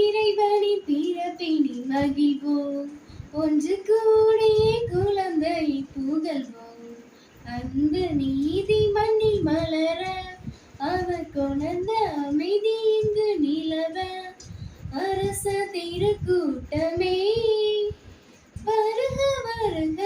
இறைவனின் பிறப்பினி மகிழ்வோம். ஒன்று கூடிய குழந்தை புகழ்வோம். அன்பு நீதி மண்ணில் மலர அவர் கொணர்ந்த அமைதி இங்கு நிலவ அரச திருக்கூட்டமே வருக வருக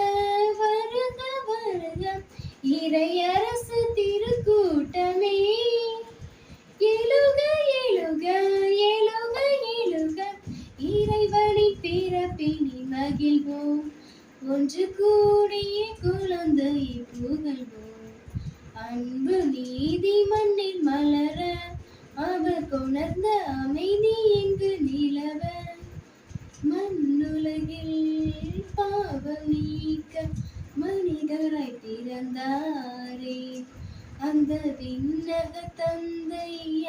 ஒன்று கூடிய குழந்தை புகழ்வோம். அன்பு நீதி மண்ணில் மலர அவர் கொணர்ந்த அமைதி இங்கு நிலவ. மண்ணுலகில் பாவம் நீக்க மனிதராய் பிறந்தாரே. அந்த விண்ணக தந்தைய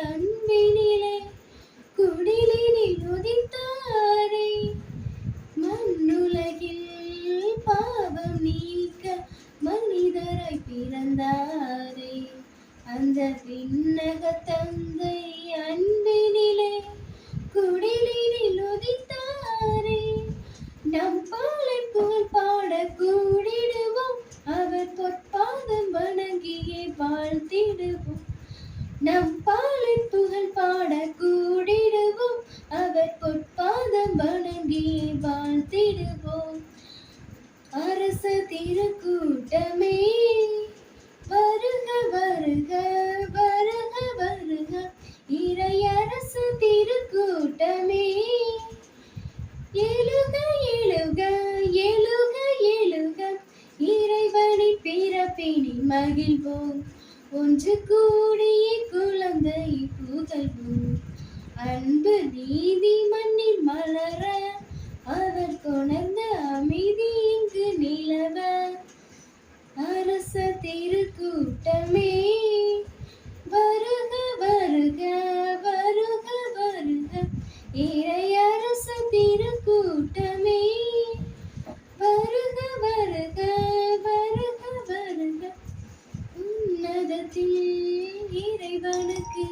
பிறந்தாரே அந்த விண்ணக தந்தை அன்பினிலே குடிலினில் உதித்தாரே. நம் பாலை போல் பாட கூடிடுவோம். அவர் பொற்பாதம் வணங்கியே வாழ்த்திடுவோம். நம் பாலை புகழ் பாட கூடிடுவோம். அவர் பொற்பாதம் வணங்கியே வாழ்த்திடுவோம். அரச திருக்கூட்டமே. வருக வருக வருக. இறையரசு திருக்கூட்டமே. எழுக எழுக எழுக எழுக. இறைவனின் பிறப்பினி மகிழ்வோம். ஒன்று கூடிய குழந்தை புகழ்வோம். அன்பு நீதி மண்ணில் மலர உன்னதத்தில் இறைவனுக்கு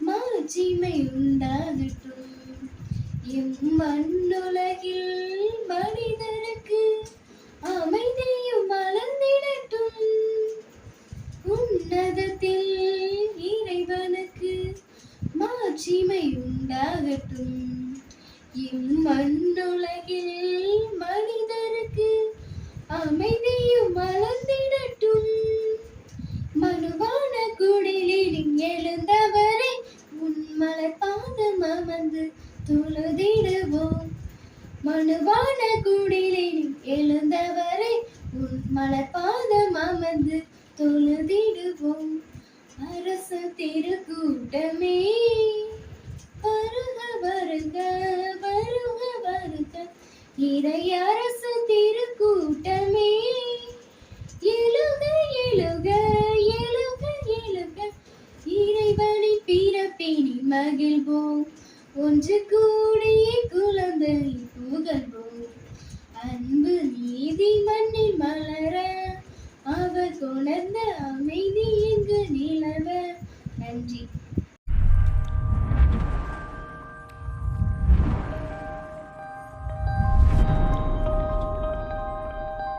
மாட்சிமை உண்டாகட்டும் எம் மண்ணுலகில் மனிதனுக்கு அமைதியும் மலர்ந்திடட்டும் உன்னதத்தில் இறைவனுக்கு மாட்சிமை உண்டாகட்டும் இம்மண்ணுலகில் மனிதனுக்கு அமைதியும் மலர் தொழுதிடுவோம். மனுவான குடிலில் எழுந்தவரை உன் மலர்பாதம் அமர்ந்து தொழுதிடுவோம். அரச திருக்கூட்டமே வருக வருக வருக வருக. இறை அரச திருக்கூட்டமே எழுக எழுக எழுக எழுக. இறைவனை பிறப்பினி மகிழ்வோம். ஒன்று கூடிய குழந்தை புகழ்வோம். அன்பு நீதி மண்ணில் மலர